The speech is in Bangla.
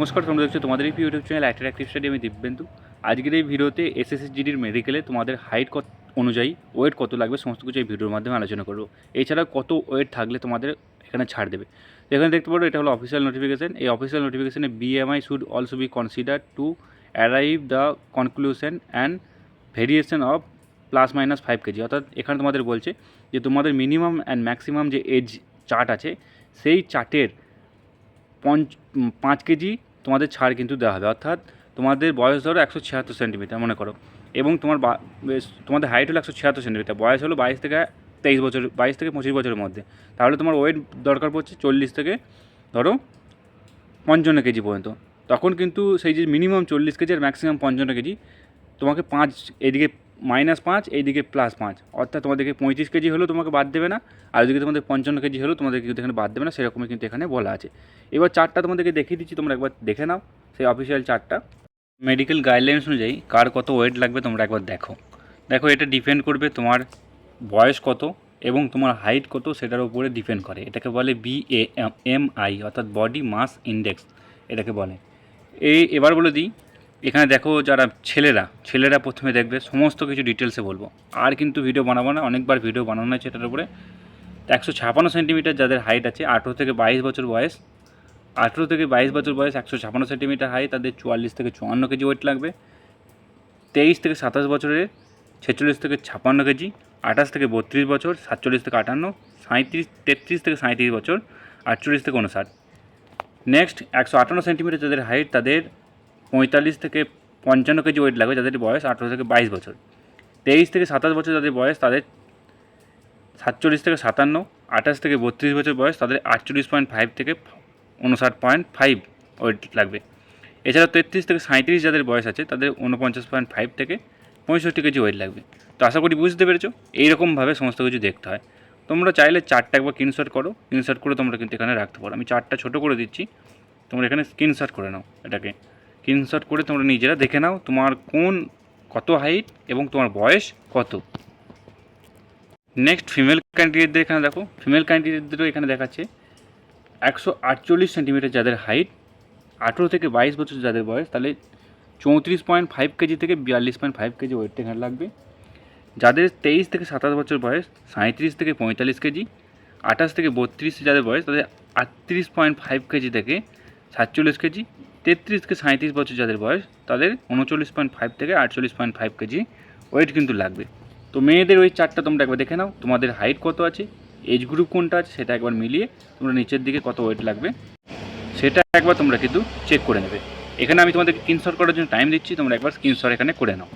নমস্কার, তোমরা দেখছ তোমাদের এই ইউটিউব চ্যানেল অ্যাক্টিভ স্টাডি আমি দিব্যেন্দু। আজকের এই ভিডিওতে এসএসএসজিডির মেডিকেলে তোমাদের হাইট কত অনুযায়ী ওয়েট কত লাগবে সমস্ত কিছু এই ভিডিওর মাধ্যমে আলোচনা করব। এছাড়া কত ওয়েট থাকলে তোমাদের এখানে ছাড় দেবে। এখানে দেখতে পারো, এটা হলো অফিসিয়াল নোটিফিকেশান এই অফিসিয়াল নোটিফিকেশনে BMI should also be consider to arrive the conclusion and variation of plus minus five kg অর্থাৎ এখানে তোমাদের বলছে যে তোমাদের মিনিমাম অ্যান্ড ম্যাক্সিমাম যে এজ চার্ট আছে, সেই চার্টের পঞ্চ পাঁচ কেজি তোমাদের ছাড় কিন্তু দেওয়া হবে। অর্থাৎ তোমাদের বয়স ধরো একশো ছিয়াত্তর সেন্টিমিটার মনে করো। এবং তোমার তোমাদের হাইট হলো একশো ছিয়াত্তর সেন্টিমিটার বয়স হলো বাইশ থেকে তেইশ বছর, বাইশ থেকে পঁচিশ বছরের মধ্যে। তাহলে তোমার ওয়েট দরকার পড়ছে চল্লিশ থেকে ধরো পঞ্চান্ন কেজি পর্যন্ত। তখন কিন্তু সেই যে মিনিমাম চল্লিশ কেজি আর ম্যাক্সিমাম পঞ্চান্ন কেজি, তোমাকে পাঁচ এদিকে মাইনাস পাঁচ, এইদিকে প্লাস পাঁচ। অর্থাৎ তোমাদেরকে পঁয়ত্রিশ কেজি হলেও তোমাকে বাদ দেবে না, আর ওদিকে তোমাদের পঞ্চান্ন কেজি হলেও তোমাদেরকে কিন্তু এখানে বাদ দেবে না, সেরকমই কিন্তু এখানে বলা আছে। এবার চার্টটা তোমাদেরকে দেখিয়ে দিচ্ছি, তোমরা একবার দেখে নাও সেই অফিসিয়াল চার্টটা মেডিকেল গাইডলাইন্স অনুযায়ী কার কত ওয়েট লাগবে তোমরা একবার দেখো। দেখো, এটা ডিপেন্ড করবে তোমার বয়স কত এবং তোমার হাইট কত, সেটার উপরে ডিপেন্ড করে। এটাকে বলে বি এম আই অর্থাৎ বডি মাস ইন্ডেক্স এটাকে বলে। এই, এবার বলে দিই এখানে দেখো যারা ছেলেরা ছেলেরা প্রথমে দেখবে, সমস্ত কিছু ডিটেলসে বলব। আর কিন্তু ভিডিও বানাবো না, অনেকবার ভিডিও বানানো আছে এটার উপরে। একশো ছাপান্ন সেন্টিমিটার যাদের হাইট আছে, আঠেরো থেকে বাইশ বছর বয়স, আঠেরো থেকে বাইশ বছর বয়স, একশো ছাপান্ন সেন্টিমিটার হাইট তাদের চুয়াল্লিশ থেকে চুয়ান্ন কেজি ওয়েট লাগবে। তেইশ থেকে সাতাশ বছরের, ছেচল্লিশ থেকে ছাপান্ন কেজি, আঠাশ থেকে বত্রিশ বছর, সাতচল্লিশ থেকে আটান্ন সাঁত্রিশ তেত্রিশ থেকে সাঁত্রিশ বছর, আটচল্লিশ থেকে উনষাট নেক্সট একশো আটান্ন সেন্টিমিটার যাদের হাইট তাদের পঁয়তাল্লিশ থেকে পঞ্চান্ন কেজি ওয়েট লাগবে যাদের বয়স আঠেরো থেকে বাইশ বছর। তেইশ থেকে সাতাশ বছর যাদের বয়স তাদের সাতচল্লিশ থেকে সাতান্ন, আঠাশ থেকে বত্রিশ বছর বয়স তাদের আটচল্লিশ পয়েন্ট ফাইভ থেকে উনষাট পয়েন্ট ফাইভ ওয়েট লাগবে। এছাড়া তেত্রিশ থেকে সাঁত্রিশ যাদের বয়স আছে তাদের উনপঞ্চাশ পয়েন্ট ফাইভ থেকে পঁয়ষট্টি কেজি ওয়েট লাগবে। তো আশা করি বুঝতে পেরেছ? এইরকমভাবে সমস্ত কিছু দেখতে হয়। তোমরা চাইলে চারটা একবার স্ক্রিনশট করো। স্ক্রিনশট করে তোমরা কিন্তু এখানে রাখতে পারো। আমি চারটা ছোটো করে দিচ্ছি। তোমরা এখানে স্ক্রিনশট করে নাও এটাকে। স্ক্রিনশট করে তোমরা নিজেরা দেখে নাও তোমার কোন কত হাইট এবং তোমার বয়স কত। নেক্সট ফিমেল ক্যান্ডিডেটদের এখানে দেখো। ফিমেল ক্যান্ডিডেটদেরও এখানে দেখাচ্ছে। একশো আটচল্লিশ সেন্টিমিটার যাদের হাইট আঠেরো থেকে বাইশ বছর যাদের বয়স, তাহলে চৌত্রিশ পয়েন্ট ফাইভ কেজি থেকে বিয়াল্লিশ পয়েন্ট ফাইভ কেজি ওয়েট এখানে লাগবে। যাদের তেইশ থেকে সাতাশ বছর বয়স সাঁত্রিশ থেকে পঁয়তাল্লিশ কেজি, আঠাশ থেকে বত্রিশ যাদের বয়স, তাদের আটত্রিশ পয়েন্ট ফাইভ কেজি থেকে সাতচল্লিশ কেজি তেত্রিশ থেকে সাঁত্রিশ বছর যাদের বয়স, তাদের উনচল্লিশ পয়েন্ট ফাইভ থেকে আটচল্লিশ পয়েন্ট ফাইভ কেজি ওয়েট কিন্তু লাগবে। তো মেয়েদের ওই চারটা তোমরা একবার দেখে নাও, তোমাদের হাইট কত আছে এজ গ্রুপ কোনটা আছে, সেটা একবার মিলিয়ে তোমরা নিচের দিকে কত ওয়েট লাগবে, সেটা একবার তোমরা কিন্তু চেক করে নেবে। এখানে আমি তোমাদের স্ক্রিনশট করার জন্য টাইম দিচ্ছি, তোমরা একবার স্ক্রিনশট এখানে করে নাও।